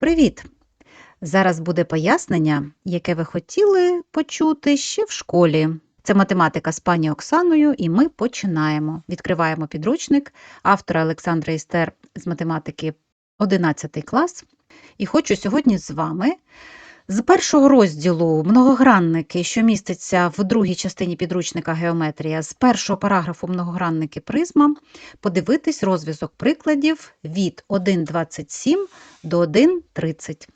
Привіт! Зараз буде пояснення, яке ви хотіли почути ще в школі. Це математика з пані Оксаною, і ми починаємо. Відкриваємо підручник автора Олександра Істер з математики 11 клас. І хочу сьогодні з вами з першого розділу многогранники, що міститься в другій частині підручника Геометрія, з першого параграфу многогранники призма, подивитись розв'язок прикладів від 1,27 до 1,30.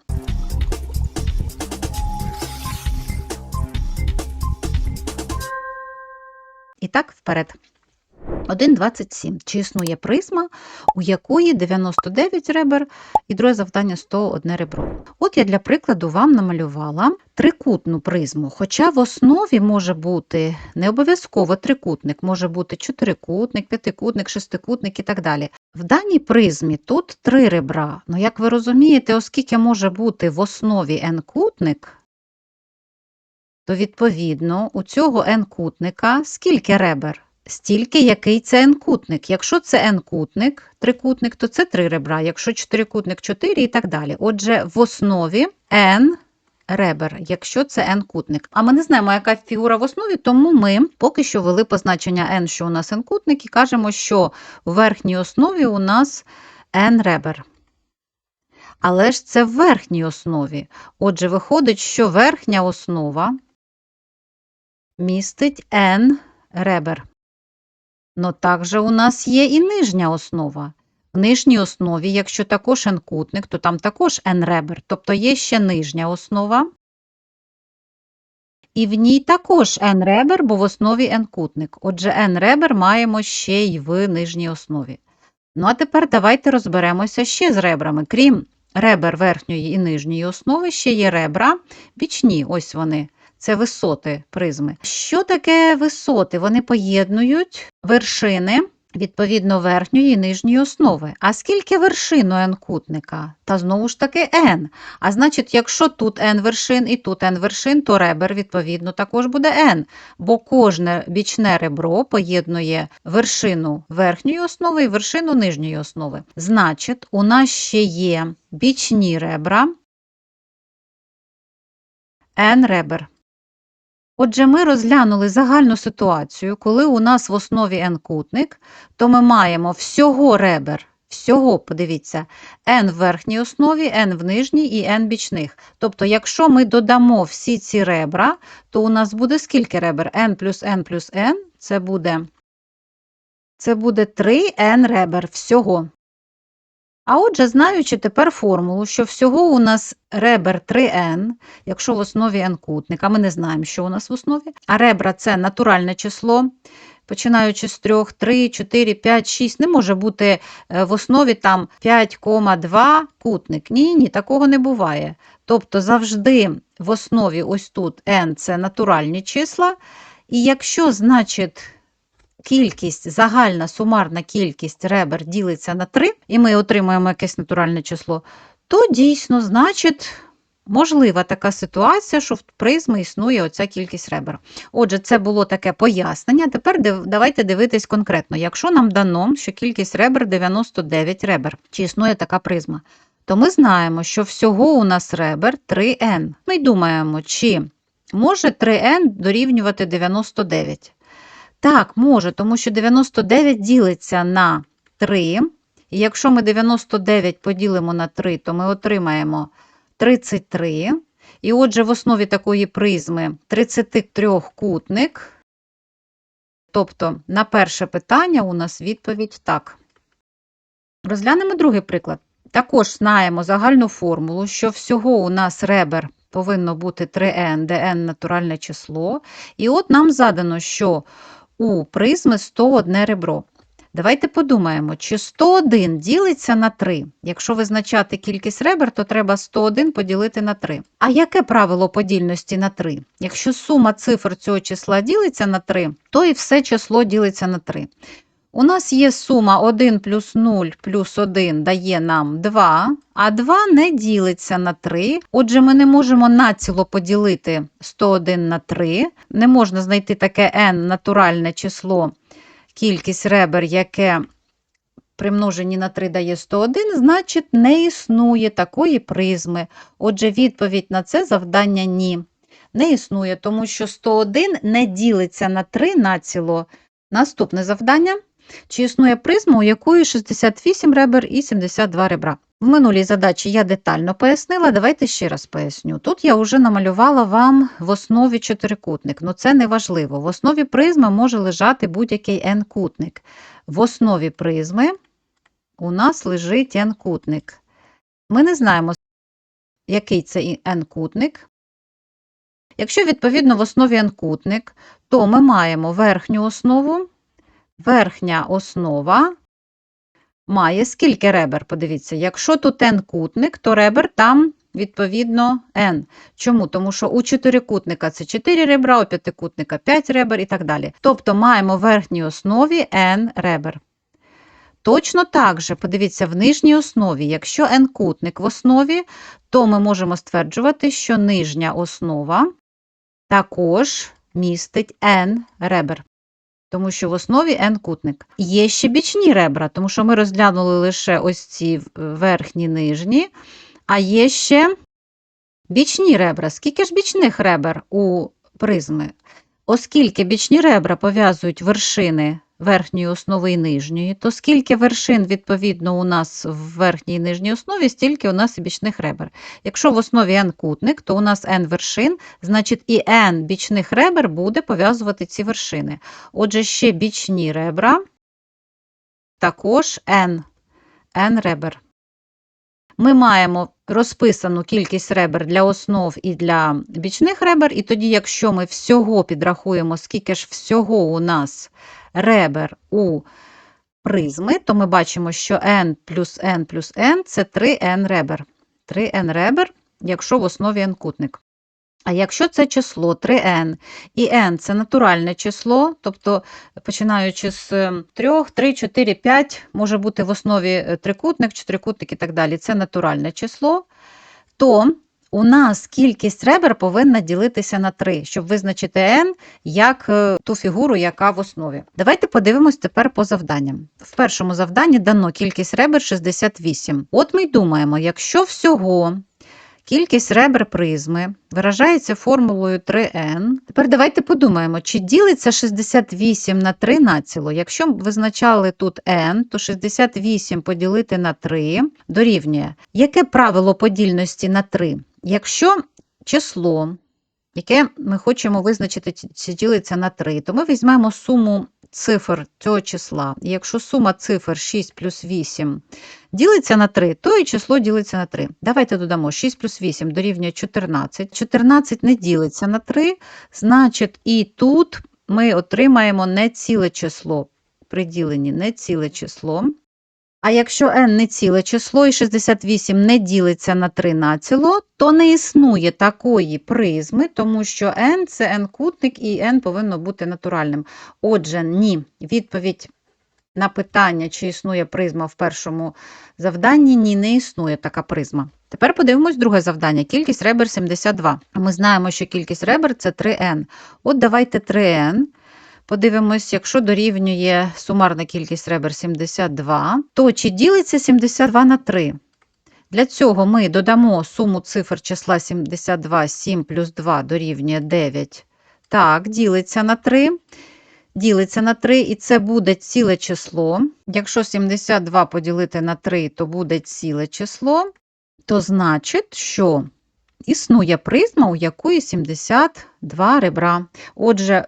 І так, вперед. 1,27. Чи існує призма, у якої 99 ребер, і друге завдання 101 ребро. От я для прикладу вам намалювала трикутну призму, хоча в основі може бути не обов'язково трикутник, може бути чотирикутник, п'ятикутник, шестикутник і так далі. В даній призмі тут три ребра. Ну, як ви розумієте, оскільки може бути в основі n-кутник, то відповідно у цього n-кутника скільки ребер? Стільки, який це n-кутник. Якщо це n-кутник, трикутник, то це три ребра, якщо чотирикутник 4 і так далі. Отже, в основі n ребер, якщо це n-кутник. А ми не знаємо, яка фігура в основі, тому ми поки що ввели позначення n, що у нас n-кутник, і кажемо, що в верхній основі у нас n ребер. Але ж це в верхній основі. Отже, виходить, що верхня основа містить n ребер. Но також у нас є і нижня основа. В нижній основі, якщо також n-кутник, то там також n-ребер, тобто є ще нижня основа. І в ній також n-ребер, бо в основі n-кутник. Отже, n-ребер маємо ще й в нижній основі. Ну, а тепер давайте розберемося ще з ребрами. Крім ребер верхньої і нижньої основи, ще є ребра бічні, ось вони. Це висоти призми. Що таке висоти? Вони поєднують вершини відповідно верхньої і нижньої основи. А скільки вершин у n-кутника? Та знову ж таки n. А значить, якщо тут n вершин і тут n вершин, то ребер, відповідно, також буде n. Бо кожне бічне ребро поєднує вершину верхньої основи і вершину нижньої основи. Значить, у нас ще є бічні ребра n ребер. Отже, ми розглянули загальну ситуацію, коли у нас в основі n-кутник, то ми маємо всього ребер, всього, подивіться, n в верхній основі, n в нижній і n бічних. Тобто, якщо ми додамо всі ці ребра, то у нас буде скільки ребер? n плюс n плюс n це буде, це буде 3n ребер всього. А отже, знаючи тепер формулу, що всього у нас ребер 3n, якщо в основі n-кутник, а ми не знаємо, що у нас в основі, а ребра це натуральне число, починаючи з 3, 3, 4, 5, 6, не може бути е, в основі там 5,2 кутник. Ні, ні, такого не буває. Тобто завжди в основі ось тут n це натуральні числа, і якщо, значить, кількість, загальна сумарна кількість ребер ділиться на 3, і ми отримуємо якесь натуральне число, то дійсно, значить, можлива така ситуація, що в призми існує оця кількість ребер. Отже, це було таке пояснення. Тепер давайте дивитись конкретно. Якщо нам дано, що кількість ребер 99 ребер, чи існує така призма, то ми знаємо, що всього у нас ребер 3n. Ми думаємо, чи може 3n дорівнювати 99. Так, може, тому що 99 ділиться на 3. І якщо ми 99 поділимо на 3, то ми отримаємо 33. І отже, в основі такої призми 33 кутник. Тобто, на перше питання у нас відповідь так. Розглянемо другий приклад. Також знаємо загальну формулу, що всього у нас ребер повинно бути 3n, де n натуральне число. І от нам задано, що у призми 101 ребро. Давайте подумаємо, чи 101 ділиться на 3. Якщо визначати кількість ребер, то треба 101 поділити на 3. А яке правило подільності на 3? Якщо сума цифр цього числа ділиться на 3, то і все число ділиться на 3. У нас є сума 1 плюс 0 плюс 1 дає нам 2, а 2 не ділиться на 3. Отже, ми не можемо націло поділити 101 на 3. Не можна знайти таке n натуральне число, кількість ребер, яке при множенні на 3 дає 101, значить не існує такої призми. Отже, відповідь на це завдання ні. Не існує, тому що 101 не ділиться на 3 націло. Наступне завдання. Чи існує призма, у якої 68 ребер і 72 ребра? В минулій задачі я детально пояснила, давайте ще раз поясню. Тут я вже намалювала вам в основі чотирикутник, але це не важливо. В основі призми може лежати будь-який n-кутник. В основі призми у нас лежить n-кутник. Ми не знаємо, який це n-кутник. Якщо, відповідно, в основі n-кутник, то ми маємо верхню основу. Верхня основа має скільки ребер? Подивіться, якщо тут n-кутник, то ребер там, відповідно, n. Чому? Тому що у чотирикутника це 4 ребра, у п'ятикутника 5 ребер і так далі. Тобто маємо в верхній основі n ребер. Точно так же, подивіться, в нижній основі, якщо n-кутник в основі, то ми можемо стверджувати, що нижня основа також містить n ребер тому що в основі n-кутник. Є ще бічні ребра, тому що ми розглянули лише ось ці верхні нижні, а є ще бічні ребра. Скільки ж бічних ребер у призми? Оскільки бічні ребра пов'язують вершини верхньої основи і нижньої, то скільки вершин, відповідно, у нас в верхній і нижній основі, стільки у нас і бічних ребер. Якщо в основі n кутник, то у нас n вершин, значить і n бічних ребер буде пов'язувати ці вершини. Отже, ще бічні ребра, також n, n ребер. Ми маємо розписану кількість ребер для основ і для бічних ребер, і тоді, якщо ми всього підрахуємо, скільки ж всього у нас ребер у призми, то ми бачимо, що n плюс n плюс n це 3n ребер. 3n ребер, якщо в основі n кутник. А якщо це число 3n, і n це натуральне число, тобто починаючи з 3, 3, 4, 5, може бути в основі е, трикутник, чотирикутник і так далі, це натуральне число, то у нас кількість ребер повинна ділитися на 3, щоб визначити n як е, ту фігуру, яка в основі. Давайте подивимось тепер по завданням. В першому завданні дано кількість ребер 68. От ми й думаємо, якщо всього Кількість ребер призми виражається формулою 3n. Тепер давайте подумаємо, чи ділиться 68 на 3 націло. Якщо визначали тут n, то 68 поділити на 3 дорівнює. Яке правило подільності на 3? Якщо число, яке ми хочемо визначити, чи ділиться на 3, то ми візьмемо суму цифр цього числа. Якщо сума цифр 6 плюс 8 ділиться на 3, то і число ділиться на 3. Давайте додамо 6 плюс 8 дорівнює 14. 14 не ділиться на 3, значить, і тут ми отримаємо не ціле число. При діленні не ціле число. А якщо n не ціле число і 68 не ділиться на 3 націло, то не існує такої призми, тому що n це n-кутник і n повинно бути натуральним. Отже, ні. Відповідь на питання, чи існує призма в першому завданні, ні, не існує така призма. Тепер подивимось друге завдання. Кількість ребер 72. Ми знаємо, що кількість ребер це 3n. От давайте 3n. Подивимось, якщо дорівнює сумарна кількість ребер 72, то чи ділиться 72 на 3? Для цього ми додамо суму цифр числа 72, 7 плюс 2 дорівнює 9. Так, ділиться на 3. Ділиться на 3, і це буде ціле число. Якщо 72 поділити на 3, то буде ціле число, то значить, що існує призма, у якої 72 ребра. Отже,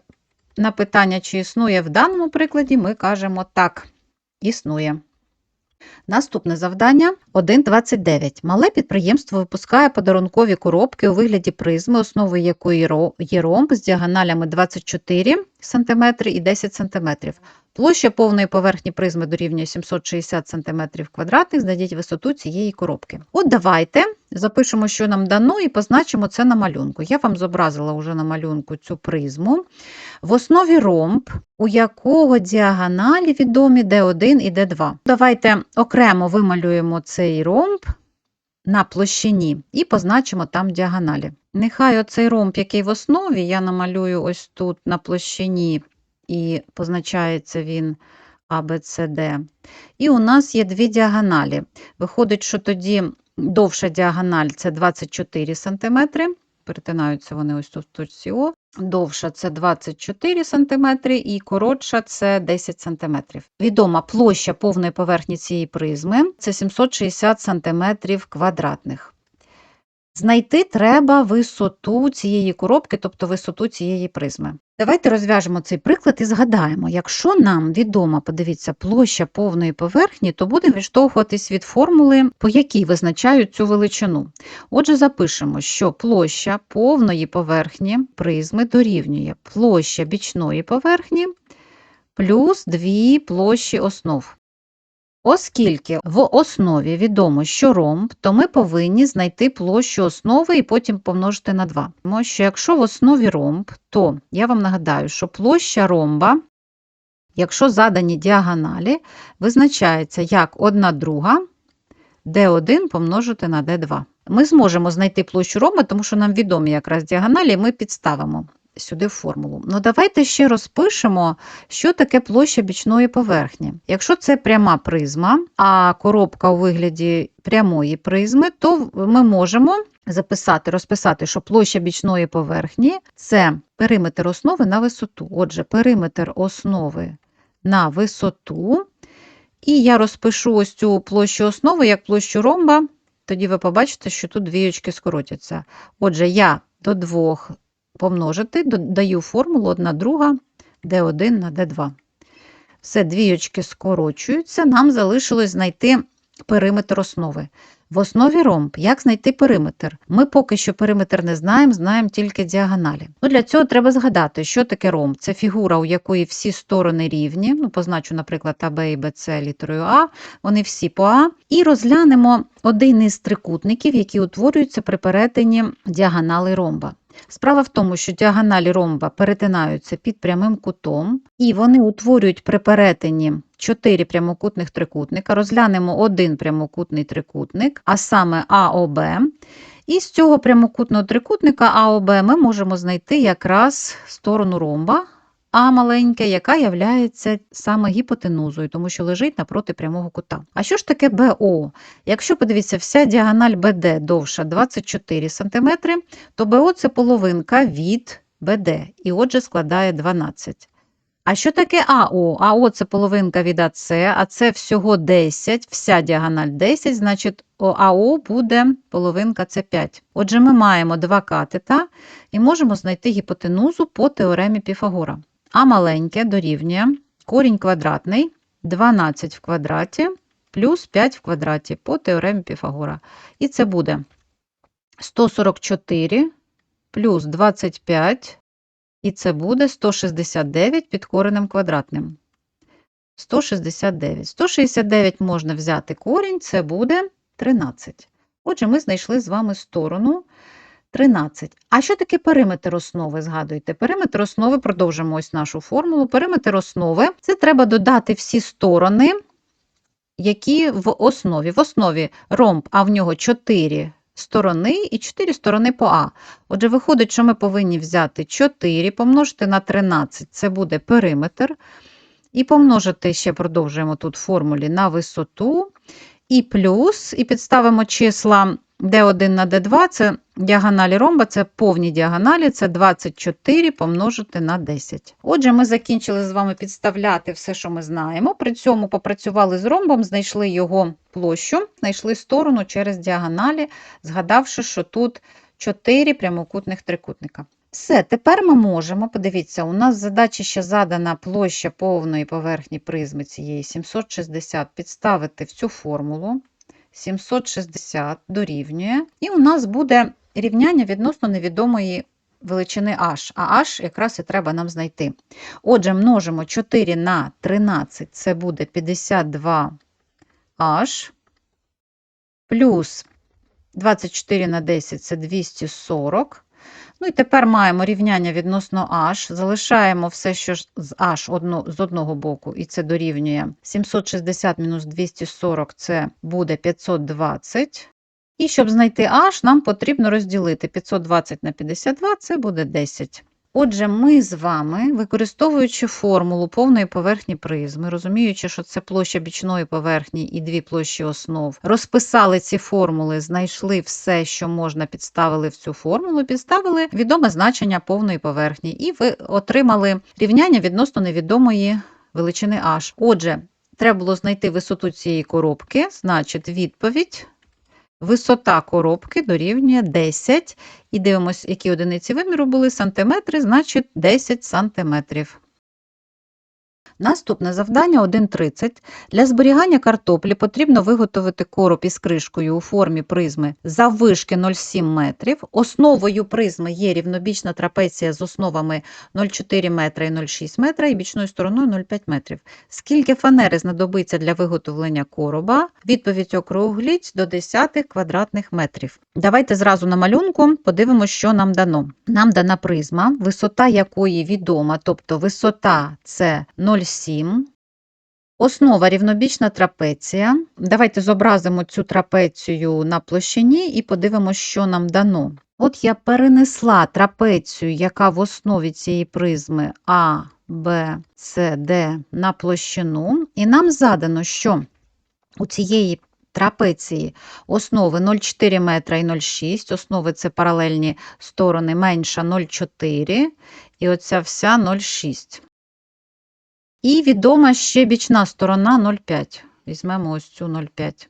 на питання, чи існує в даному прикладі, ми кажемо так, існує. Наступне завдання 1.29. Мале підприємство випускає подарункові коробки у вигляді призми, основою якої є ромб з діагоналями 24 см і 10 см. Площа повної поверхні призми дорівнює 760 см квадратних, знайдіть висоту цієї коробки. От давайте запишемо, що нам дано, і позначимо це на малюнку. Я вам зобразила вже на малюнку цю призму. В основі ромб, у якого діагоналі відомі D1 і D2. Давайте окремо вималюємо цей ромб на площині і позначимо там діагоналі. Нехай оцей ромб, який в основі, я намалюю ось тут на площині і позначається він А. І у нас є дві діагоналі. Виходить, що тоді довша діагональ це 24 см. Перетинаються вони ось тут в О. Довша це 24 см і коротша це 10 см. Відома площа повної поверхні цієї призми це 760 см квадратних. Знайти треба висоту цієї коробки, тобто висоту цієї призми. Давайте розв'яжемо цей приклад і згадаємо, якщо нам відома, подивіться, площа повної поверхні, то будемо відштовхуватись від формули, по якій визначають цю величину. Отже, запишемо, що площа повної поверхні призми дорівнює площа бічної поверхні плюс дві площі основ. Оскільки в основі відомо, що ромб, то ми повинні знайти площу основи і потім помножити на 2. Тому що якщо в основі ромб, то я вам нагадаю, що площа ромба, якщо задані діагоналі, визначається як 1 друга d1 помножити на d2. Ми зможемо знайти площу ромба, тому що нам відомі якраз діагоналі, і ми підставимо сюди формулу. Ну, давайте ще розпишемо, що таке площа бічної поверхні. Якщо це пряма призма, а коробка у вигляді прямої призми, то ми можемо записати, розписати, що площа бічної поверхні це периметр основи на висоту. Отже, периметр основи на висоту. І я розпишу ось цю площу основи як площу ромба, тоді ви побачите, що тут двієчки скоротяться. Отже, я до двох помножити, додаю формулу 1 друга d1 на d2. Все, двійочки скорочуються, нам залишилось знайти периметр основи. В основі ромб. Як знайти периметр? Ми поки що периметр не знаємо, знаємо тільки діагоналі. Ну, Для цього треба згадати, що таке ромб. Це фігура, у якої всі сторони рівні. Ну, Позначу, наприклад, АБ і БЦ літерою А, вони всі по А. І розглянемо один із трикутників, які утворюються при перетині діагонали ромба. Справа в тому, що діагоналі ромба перетинаються під прямим кутом, і вони утворюють при перетині 4 прямокутних трикутника. Розглянемо один прямокутний трикутник, а саме АОБ. І з цього прямокутного трикутника АОБ ми можемо знайти якраз сторону ромба, а маленьке, яка являється саме гіпотенузою, тому що лежить напроти прямого кута. А що ж таке БО? Якщо подивіться, вся діагональ БД довша 24 см, то БО це половинка від БД, і отже складає 12. А що таке АО? АО це половинка від АЦ, а це всього 10, вся діагональ 10, значить АО буде половинка С5. Отже, ми маємо два катета і можемо знайти гіпотенузу по теоремі Піфагора. А маленьке дорівнює корінь квадратний 12 в квадраті плюс 5 в квадраті по теоремі Піфагора. І це буде 144 плюс 25, і це буде 169 під коренем квадратним. 169. 169 можна взяти корінь, це буде 13. Отже, ми знайшли з вами сторону 13. А що таке периметр основи? Згадуйте, периметр основи, продовжимо ось нашу формулу. Периметр основи це треба додати всі сторони, які в основі. В основі ромб, а в нього 4 сторони і 4 сторони по А. Отже, виходить, що ми повинні взяти 4, помножити на 13, це буде периметр. І помножити ще продовжуємо тут формулі на висоту. І плюс, і підставимо числа d1 на d2 це діагоналі ромба, це повні діагоналі, це 24 помножити на 10. Отже, ми закінчили з вами підставляти все, що ми знаємо. При цьому попрацювали з ромбом, знайшли його площу, знайшли сторону через діагоналі, згадавши, що тут 4 прямокутних трикутника. Все, тепер ми можемо, подивіться, у нас задача ще задана площа повної поверхні призми цієї 760, підставити в цю формулу. 760 дорівнює, і у нас буде рівняння відносно невідомої величини h, а h якраз і треба нам знайти. Отже, множимо 4 на 13, це буде 52h, плюс 24 на 10 це 240. Ну і тепер маємо рівняння відносно h, залишаємо все, що з h одну, з одного боку, і це дорівнює 760 мінус 240 це буде 520. І щоб знайти h, нам потрібно розділити 520 на 52, це буде 10. Отже, ми з вами, використовуючи формулу повної поверхні призми, розуміючи, що це площа бічної поверхні і дві площі основ, розписали ці формули, знайшли все, що можна, підставили в цю формулу, підставили відоме значення повної поверхні, і ви отримали рівняння відносно невідомої величини h. Отже, треба було знайти висоту цієї коробки, значить, відповідь. Висота коробки дорівнює 10. І дивимося, які одиниці виміру були сантиметри, значить 10 сантиметрів. Наступне завдання 1.30. Для зберігання картоплі потрібно виготовити короб із кришкою у формі призми заввишки 0,7 метрів. Основою призми є рівнобічна трапеція з основами 0,4 метра і 0,6 метра і бічною стороною 0,5 метрів. Скільки фанери знадобиться для виготовлення короба? Відповідь округліть до 10 квадратних метрів. Давайте зразу на малюнку подивимося, що нам дано. Нам дана призма, висота якої відома, тобто висота це 0,7. Основа рівнобічна трапеція. Давайте зобразимо цю трапецію на площині і подивимося, що нам дано. От я перенесла трапецію, яка в основі цієї призми А, Б, С, Д на площину, і нам задано, що у цієї трапеції основи 0,4 метра і 0,6, основи це паралельні сторони менша 0,4, і оця вся 0,6. І відома ще бічна сторона 0,5. Візьмемо ось цю 0,5.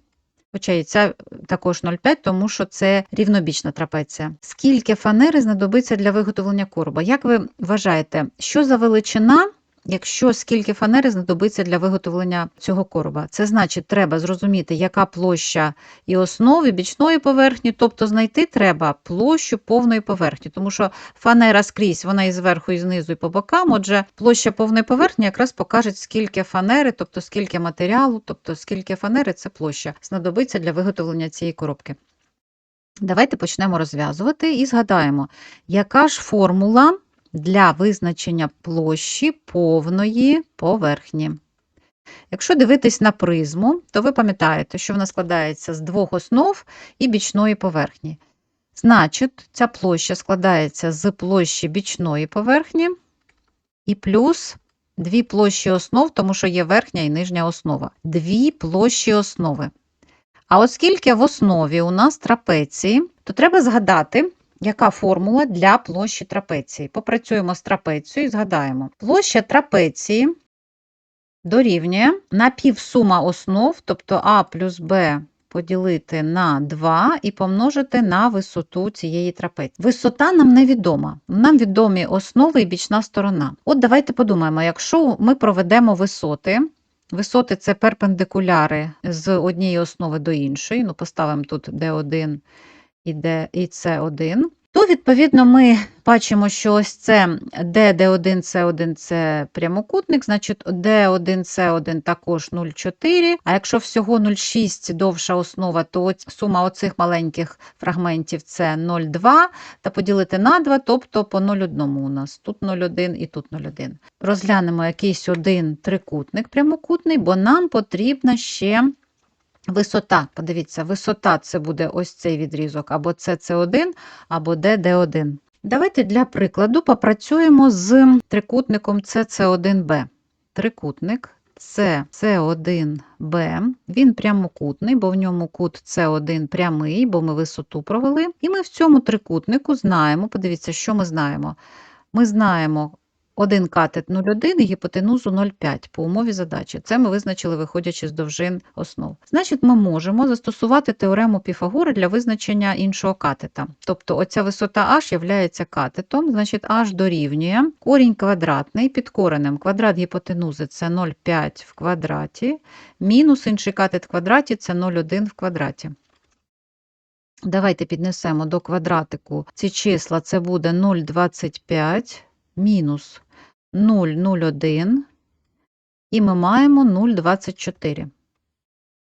Хоча і ця також 0,5, тому що це рівнобічна трапеція. Скільки фанери знадобиться для виготовлення короба? Як ви вважаєте, що за величина, якщо скільки фанери знадобиться для виготовлення цього короба? Це значить, треба зрозуміти, яка площа і основи бічної поверхні, тобто знайти треба площу повної поверхні, тому що фанера скрізь, вона і зверху, і знизу, і по бокам. Отже, площа повної поверхні якраз покаже, скільки фанери, тобто скільки матеріалу, тобто скільки фанери це площа, знадобиться для виготовлення цієї коробки. Давайте почнемо розв'язувати і згадаємо, яка ж формула для визначення площі повної поверхні. Якщо дивитись на призму, то ви пам'ятаєте, що вона складається з двох основ і бічної поверхні. Значить, ця площа складається з площі бічної поверхні і плюс дві площі основ, тому що є верхня і нижня основа. Дві площі основи. А оскільки в основі у нас трапеції, то треба згадати, яка формула для площі трапеції? Попрацюємо з трапецією і згадаємо. Площа трапеції дорівнює напівсума основ, тобто А плюс Б поділити на 2 і помножити на висоту цієї трапеції. Висота нам невідома. Нам відомі основи і бічна сторона. От давайте подумаємо, якщо ми проведемо висоти. Висоти це перпендикуляри з однієї основи до іншої. Ну, Поставимо тут d 1 іде і С1, то, відповідно, ми бачимо, що ось це Dd1C1 це прямокутник, значить D1C1 також 0,4. А якщо всього 0,6 довша основа, то сума оцих маленьких фрагментів це 0,2 та поділити на 2, тобто по 0,1 у нас. Тут 0,1 і тут 0,1. Розглянемо якийсь один трикутник прямокутний, бо нам потрібна ще Висота, подивіться, висота це буде ось цей відрізок, або CC1, або DD1. Давайте для прикладу попрацюємо з трикутником CC1B. Трикутник CC1B, він прямокутний, бо в ньому кут С1 прямий, бо ми висоту провели. І ми в цьому трикутнику знаємо, подивіться, що ми знаємо. Ми знаємо один катет 0,1 і гіпотенузу 0,5 по умові задачі. Це ми визначили, виходячи з довжин основ. Значить, ми можемо застосувати теорему Піфагора для визначення іншого катета. Тобто оця висота h є катетом, значить h дорівнює корінь квадратний під коренем. Квадрат гіпотенузи це 0,5 в квадраті, мінус інший катет в квадраті це 0,1 в квадраті. Давайте піднесемо до квадратику ці числа, це буде 0,25 мінус 0,01 і ми маємо 0,24.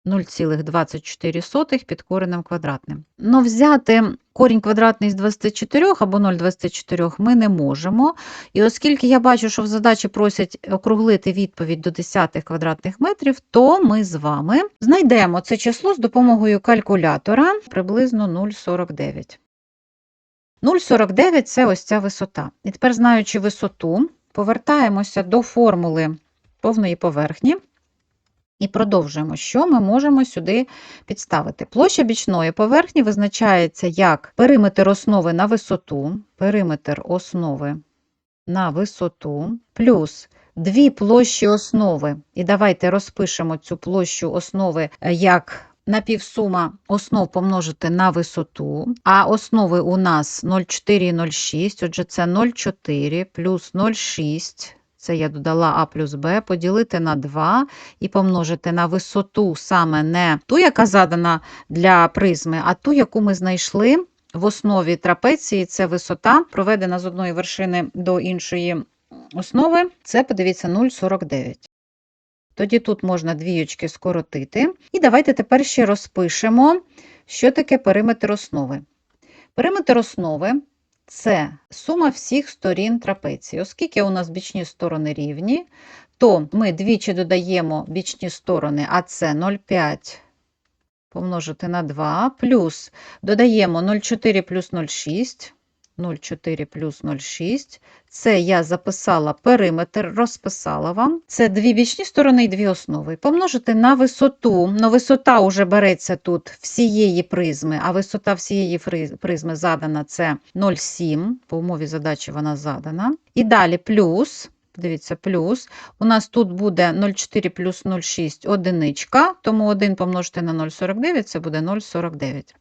0,24 під коренем квадратним. Но взяти корінь квадратний з 24 або 0,24 ми не можемо. І оскільки я бачу, що в задачі просять округлити відповідь до 10 квадратних метрів, то ми з вами знайдемо це число з допомогою калькулятора приблизно 0,49. 0,49 це ось ця висота. І тепер, знаючи висоту, повертаємося до формули повної поверхні і продовжуємо, що ми можемо сюди підставити. Площа бічної поверхні визначається як периметр основи на висоту, периметр основи на висоту, плюс дві площі основи. І давайте розпишемо цю площу основи е, як напівсума основ помножити на висоту, а основи у нас 0,4 і 0,6, отже, це 0,4 плюс 0,6, це я додала А плюс Б, поділити на 2 і помножити на висоту саме не ту, яка задана для призми, а ту, яку ми знайшли в основі трапеції, це висота, проведена з одної вершини до іншої основи, це, подивіться, 0,49. Тоді тут можна двіючки скоротити. І давайте тепер ще розпишемо, що таке периметр основи. Периметр основи це сума всіх сторін трапеції. Оскільки у нас бічні сторони рівні, то ми двічі додаємо бічні сторони, а це 0,5 помножити на 2, плюс додаємо 0,4 плюс 0,6, 0,4 плюс 0,6. Це я записала периметр, розписала вам. Це дві бічні сторони і дві основи. Помножити на висоту. Ну, висота вже береться тут всієї призми, а висота всієї призми задана це 0,7. По умові задачі вона задана. І далі плюс. Дивіться, плюс. У нас тут буде 0,4 плюс 0,6 одиничка, тому 1 помножити на 0,49 це буде 0,49.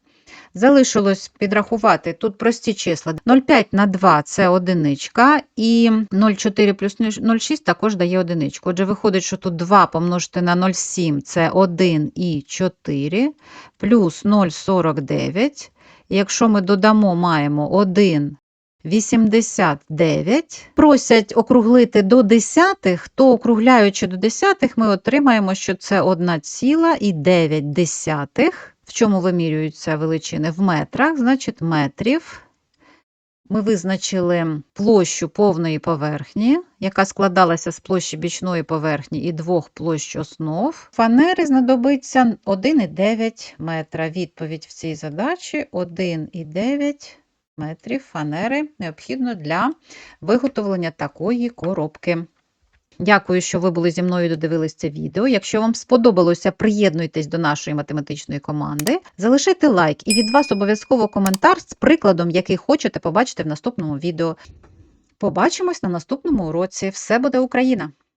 Залишилось підрахувати тут прості числа. 0,5 на 2 це одиничка, і 0,4 плюс 0,6 також дає одиничку. Отже, виходить, що тут 2 помножити на 0,7 це 1 і 4, плюс 0,49. Якщо ми додамо, маємо 1 89. Просять округлити до десятих, то округляючи до десятих, ми отримаємо, що це 1,9. В чому вимірюються величини? В метрах, значить метрів. Ми визначили площу повної поверхні, яка складалася з площі бічної поверхні і двох площ основ. Фанери знадобиться 1,9 метра. Відповідь в цій задачі 1,9 метрів фанери необхідно для виготовлення такої коробки. Дякую, що ви були зі мною і додивились це відео. Якщо вам сподобалося, приєднуйтесь до нашої математичної команди, залишайте лайк і від вас обов'язково коментар з прикладом, який хочете побачити в наступному відео. Побачимось на наступному уроці. Все буде Україна!